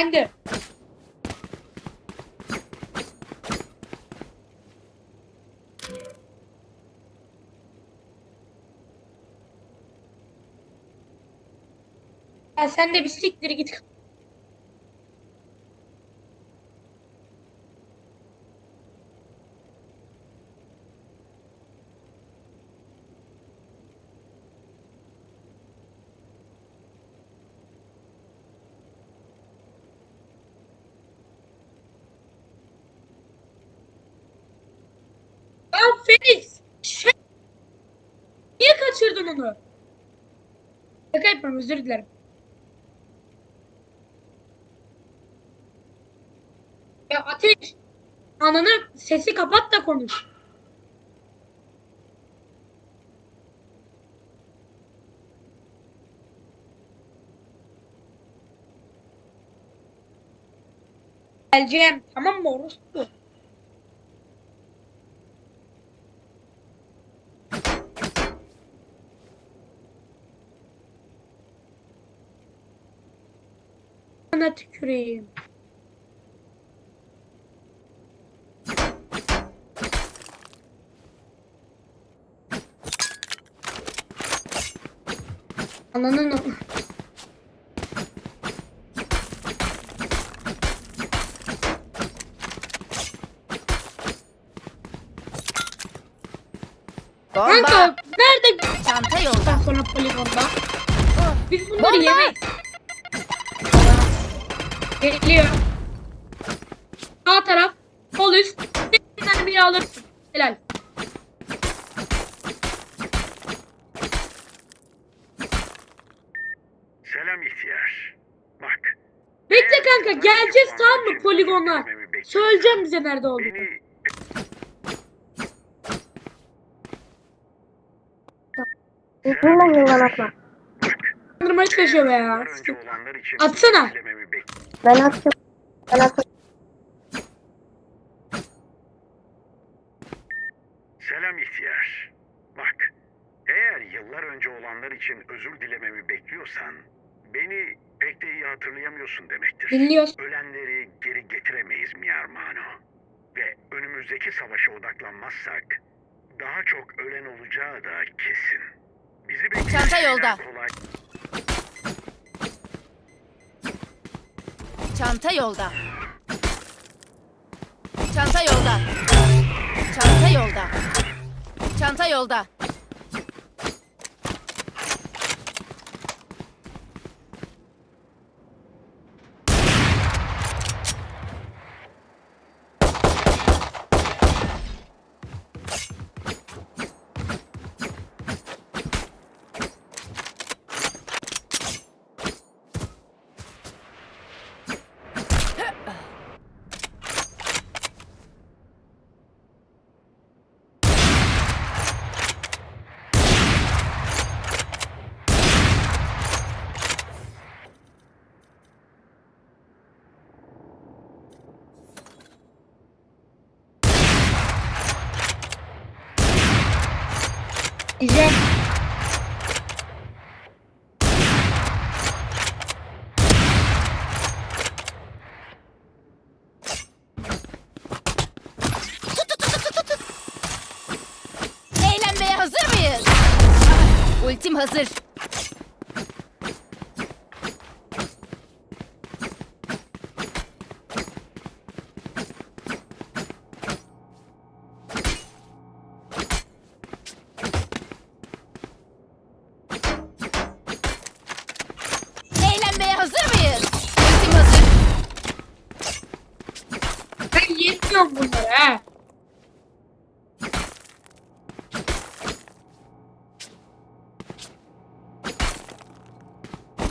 Efendim. Ya sen de bir siktir git. Felix! Şey... Niye kaçırdın onu? Şaka yapmam özür dilerim. Ya Ateş! Ananı sesi kapat da konuş. Geleceğim. Tamam mı orospu? Sana tüküreyim. Ananın Bomba. Kanka nerede Çanta yolda. Sonra poligonda? Biz bunları Bomba. Geliyor. Sağ taraf, sol üst. Bir tane biri alırsın. Helal. Selam ihtiyar. Bak. Bekle kanka geleceğiz tamam mı poligonlar? Söyleyeceğim bize nerede olduğunu. Beni Üzülme yıldan atma. Kandırmaya çalışıyor be ya. Atsana. Ben attım. Ben attım. Selam ihtiyar. Bak. Eğer yıllar önce olanlar için özür dilememi bekliyorsan beni pek de iyi hatırlayamıyorsun demektir. Dinliyoruz. Ölenleri geri getiremeyiz Miyarmano. Ve önümüzdeki savaşa odaklanmazsak daha çok ölen olacağı da kesin. Bizi bekleyen Çanta yolda. kolay Çanta yolda. Çanta yolda. Çanta yolda. Çanta yolda. Diyeceğim. Eğlenmeye hazır mıyız? Ultim hazır.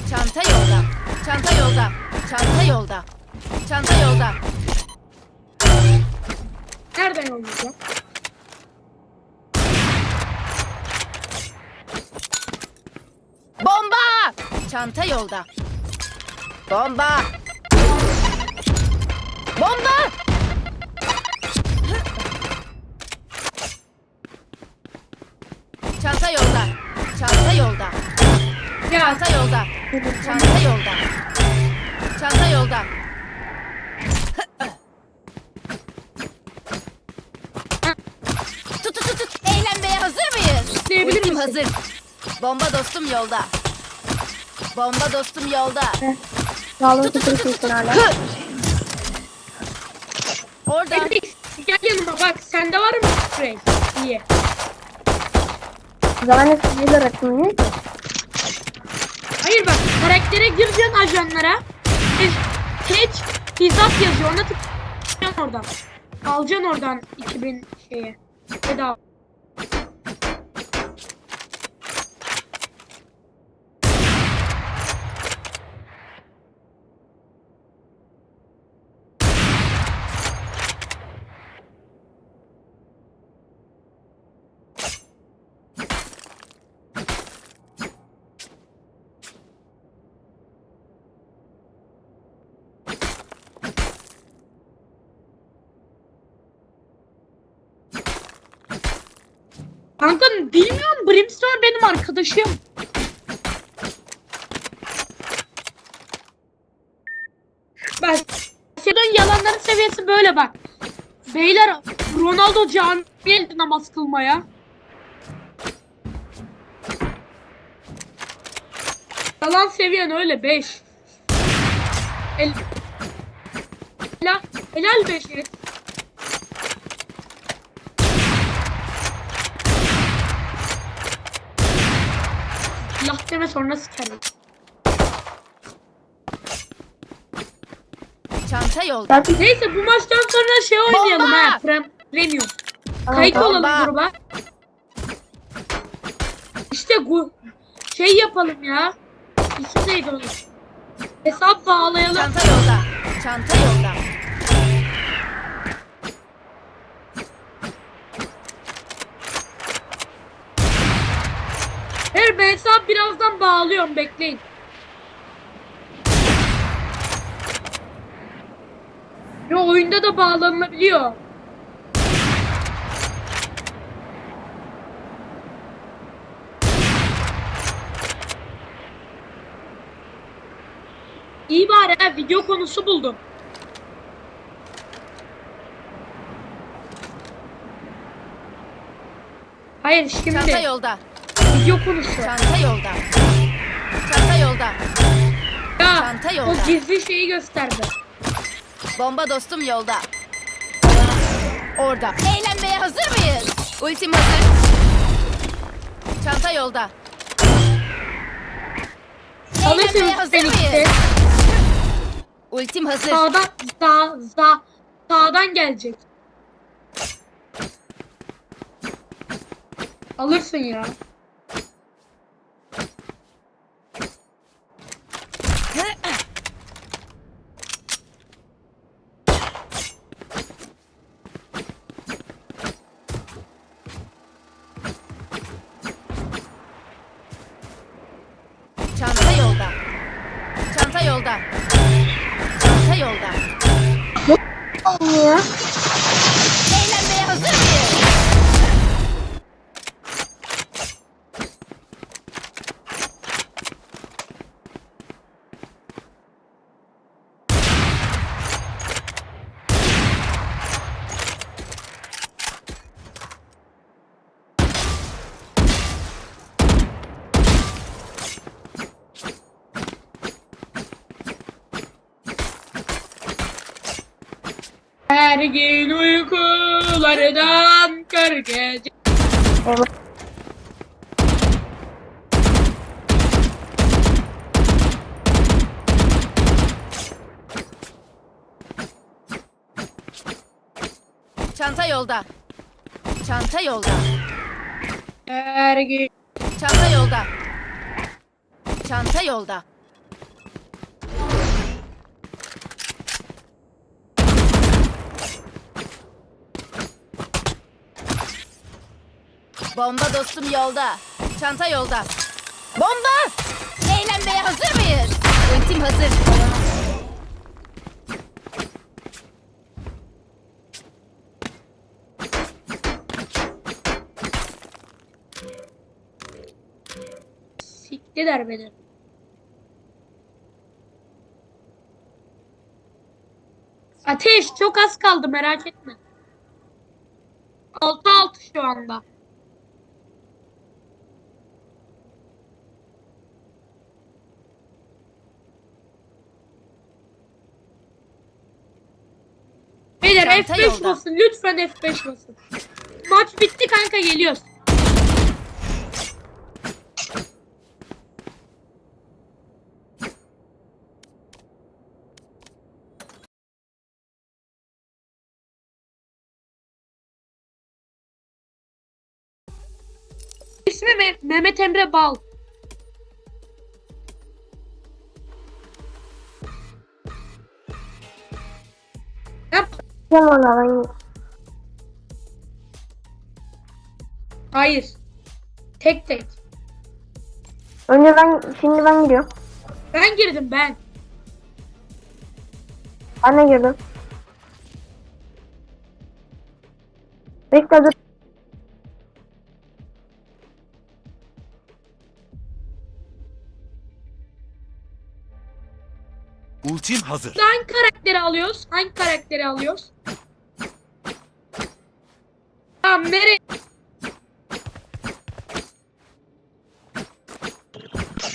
Çanta yolda. Çanta yolda. Çanta yolda. Çanta yolda. Nereden olacak? Bomba! Çanta yolda. Bomba! Bomba! Çanta yolda. Çanta yolda. Çanta yolda. Çanta yolda. Çanta yolda. Tut tut tut tut. Eğlenmeye hazır mıyız? Diyebilir Ultim hazır. Bomba dostum yolda. Bomba dostum yolda. Sağlık tutuyorsun hala. Hı! Orada. Gel yanıma bak sende var mı sprey? İyi. Zaten sizce de? Hayır bak karaktere gireceksin ajanlara. Catch hizap yazıyor ona tıklayacaksın oradan. Alacaksın oradan 2000 şeye. Bedava. Kanka bilmiyorum Brimstone benim arkadaşım. Bak Sedon yalanların seviyesi böyle bak. Beyler Ronaldo camiye namaz kılmaya. Yalan seviyen öyle 5. El... Helal, helal 5 deme sonra sikerim. Çanta yolda. Zaten Neyse bu maçtan sonra şey oynayalım Bomba! ha. Prem, premium. Kayıt Bomba! olalım gruba. İşte bu şey yapalım ya. İsim neydi onun? Hesap bağlayalım. Çanta yolda. Çanta yolda. Her ben hesap birazdan bağlıyorum bekleyin. Yo oyunda da bağlanabiliyor. İyi bari ha video konusu buldum. Hayır şimdi Çanta yolda. video konusu. Çanta yolda. Çanta yolda. Ya Çanta yolda. o gizli şeyi gösterdi. Bomba dostum yolda. Orada. Eğlenmeye hazır mıyız? Ultim hazır. Çanta yolda. Eğlenmeye Alırsınız hazır mıyız? Ultim hazır. Sağdan sağ, sağ, sağdan gelecek. Alırsın ya. 아. Her gün uykulardan kör gece. Çanta yolda. Çanta yolda. Her gün Çanta yolda. Çanta yolda. Bomba dostum yolda. Çanta yolda. Bomba! Eğlenmeye hazır mıyız? Ultim hazır. siktiler beni. Ateş çok az kaldı merak etme. 6 6 şu anda. Çanta F5 yolda. basın. Lütfen F5 basın. Maç bitti kanka geliyoruz. İsmi Me- Mehmet Emre Bal. Yap. Tamam ben Hayır. Tek tek. Önce ben şimdi ben gidiyorum. Ben girdim ben. Ben de girdim. Bekle dur. Ultim hazır. Hangi karakteri alıyoruz? Hangi karakteri alıyoruz? Tamam nereye?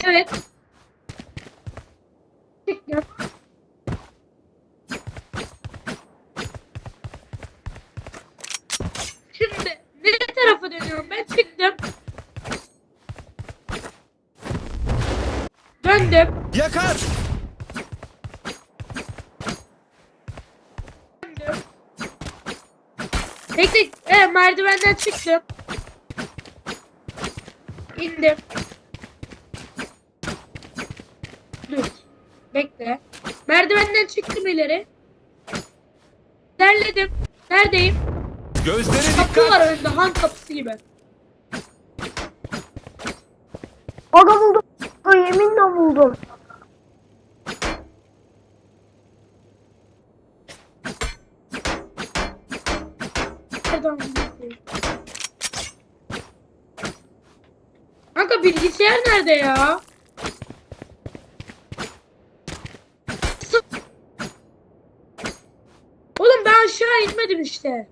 Evet. Merdivenden çıktım. İndim. Dur. Bekle. Merdivenden çıktım ileri. İlerledim. Neredeyim? Gözlere Kapı dikkat. var önünde. Han kapısı gibi. Aga buldum. Yeminle buldum. Nereden buldum? Kanka bilgisayar nerede ya? Oğlum ben aşağı inmedim işte.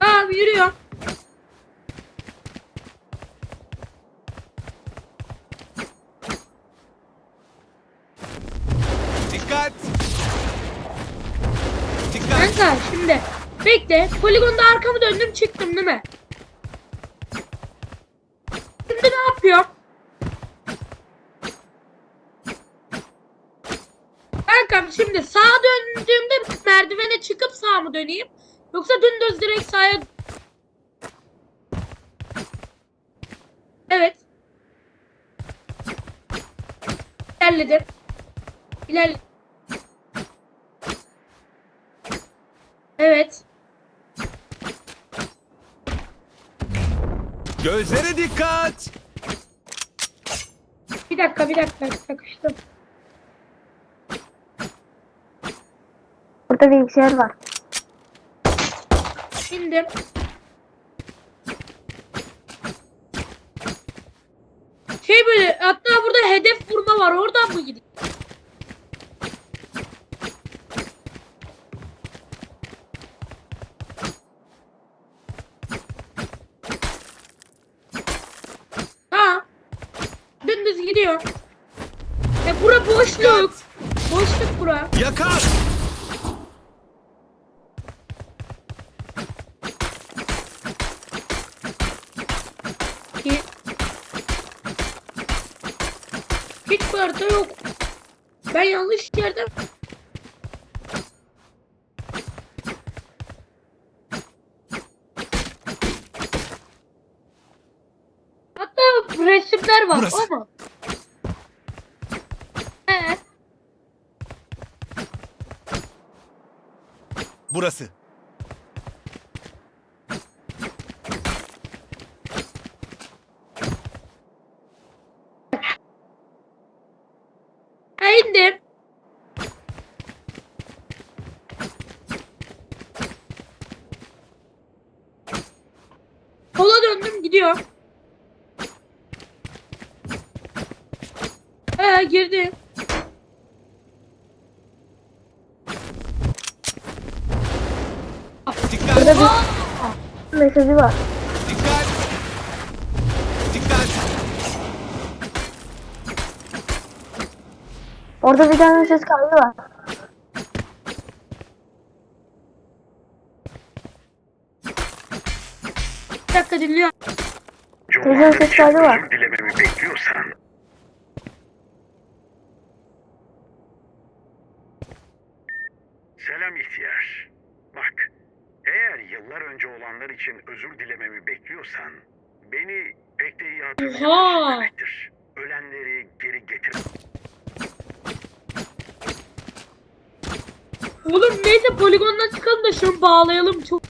Tamam yürüyorum. Dikkat. Dikkat. Kanka şimdi bekle. Poligonda arkamı döndüm çıktım değil mi? Yapıyorum? Kankam şimdi sağa döndüğümde merdivene çıkıp sağa mı döneyim? Yoksa dümdüz direkt sağa... Evet. İlerledim. İlerledim. Evet. Gözlere dikkat. Bir dakika bir dakika sıkıştım. Burada bilgisayar var. İndim. Şey böyle hatta burada hedef vurma var oradan mı gideyim? Tamam. Dümdüz gidiyor. E bura boşluk. Boşluk bura. Yakar. Ki hiç bu yok. Ben yanlış yerde Hatta resimler var Burası. ama. Ee, Burası. Ee girdi. Dikkat. Burada bir mesajı var. Dikkat. Dikkat. Orada bir tane ses kaydı var. Bir dakika dinliyorum. Teyzenin ses kaydı var. Dilememi bekliyorsan Selam ihtiyar. Bak, eğer yıllar önce olanlar için özür dilememi bekliyorsan beni pek de iyi Oha! demektir. Ölenleri geri getir. Oğlum neyse poligondan çıkalım da şunu bağlayalım. Çok